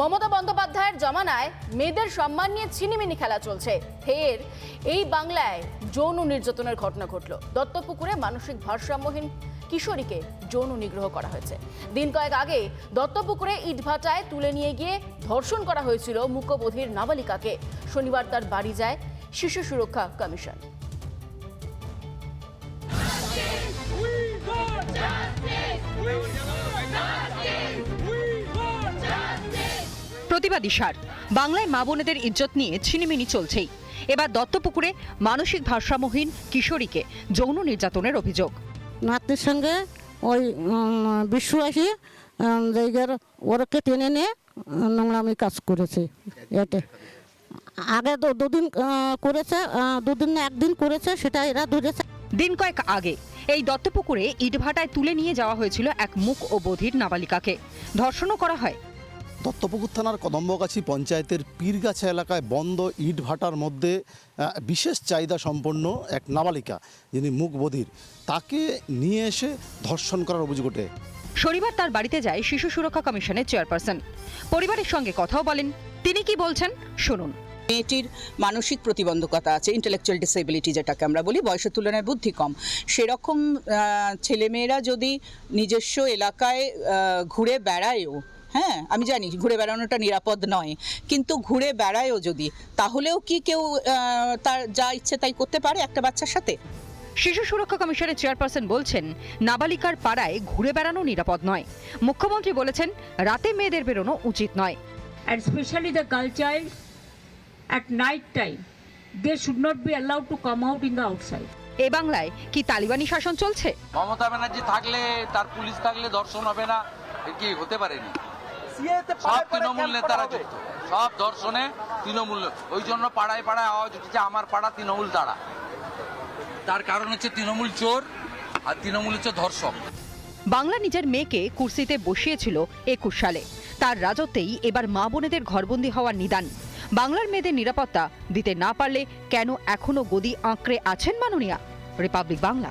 মমতা বন্দ্যোপাধ্যায়ের জমানায় মেয়েদের সম্মান নিয়ে ছিনিমিনি খেলা চলছে। ফের এই বাংলায় যৌন নির্যাতনের ঘটনা ঘটল। দত্তপুকুরে মানসিক ভারসাম্যহীন কিশোরীকে যৌন নিগ্রহ করা হয়েছে। দিন কয়েক আগে দত্তপুকুরে ইটভাটায় তুলে নিয়ে গিয়ে ধর্ষণ করা হয়েছিল মুকবধির নাবালিকাকে। শনিবার তার বাড়ি যায় শিশু সুরক্ষা কমিশন। প্রতিবাদী সার। বাংলায় মা বোনেদের ইজ্জত নিয়ে ছিনিমিনি চলছেই। এবার দত্তপুকুরে মানসিক ভারসাম্যহীন কিশোরীকে যৌন নির্যাতনের অভিযোগ। নাতির সঙ্গে ওই বিশ্ব আসি জায়গার ওরকে টেনে নিয়ে নোংরামি কাজ করেছে। এতে আগে তো দুদিন করেছে দুদিন না একদিন করেছে সেটা এরা ধরেছে। দিন কয়েক আগে এই দত্তপুকুরে ইটভাটায় তুলে নিয়ে যাওয়া হয়েছিল এক মুখ ও বধির নাবালিকাকে। ধর্ষণও করা হয়। দত্তপুকুর থানার কদম্বগাছি পঞ্চায়েতের পীরগাছা এলাকায় বন্ধ ইট ভাটার মধ্যে বিশেষ চাহিদা সম্পন্ন এক নাবালিকা যিনি মুখ বধির। তাকে নিয়ে এসে ধর্ষণ করার অভিযোগ ওঠে। শনিবার তার বাড়িতে যায় শিশু সুরক্ষা কমিশনের চেয়ারপারসন। পরিবারের সঙ্গে কথাও বলেন। তিনি কি বলছেন? শুনুন। মেয়েটির মানসিক প্রতিবন্ধকতা আছে ইন্টেলেকচুয়াল ডিসেবিলিটি যেটাকে আমরা বলি বয়সের তুলনায় বুদ্ধি কম। সেরকম ছেলেমেয়েরা যদি নিজস্ব এলাকায় ঘুরে বেড়ায়ও হ্যাঁ আমি জানি ঘুরে বেড়ানোটা নিরাপদ নয়। কিন্তু ঘুরে বেড়ায়ও যদি তাহলেও কি কেউ তার যা ইচ্ছে তাই করতে পারে একটা বাচ্চার সাথে? শিশু সুরক্ষা কমিশনের চেয়ারপারসন বলছেন নাবালিকার পাড়ায় ঘুরে বেড়ানো নিরাপদ নয়। মুখ্যমন্ত্রী বলেছেন রাতে মেয়েদের বেরোনো উচিত নয়। And especially the girl child at night time they should not be allowed to come out in the outside. এ বাংলায় কি তালিবানি শাসন চলছে? মমতা ব্যানার্জি থাকলে তার পুলিশ থাকলে দর্শন হবে না কি হতে পারেনি সব তৃণমূল নেতারা যুক্ত। সব দর্শনে তৃণমূল। ওই জন্য পাড়ায় পাড়ায় আওয়াজ উঠেছে আমার পাড়া তৃণমূল তারা। তার কারণ হচ্ছে তৃণমূল চোর আর তৃণমূল হচ্ছে ধর্ষক। বাংলা নিজের মেয়েকে কুর্সিতে বসিয়েছিল একুশ সালে। তার রাজত্বেই এবার মা বোনেদের ঘরবন্দি হওয়ার নিদান। বাংলার মেয়েদের নিরাপত্তা দিতে না পারলে কেন এখনও গদি আঁকড়ে আছেন মাননীয়া? রিপাবলিক বাংলা।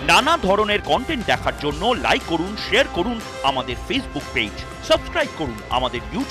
নানা ধরনের কন্টেন্ট দেখার জন্য লাইক করুন শেয়ার করুন আমাদের ফেসবুক পেজ সাবস্ক্রাইব করুন আমাদের ইউটিউব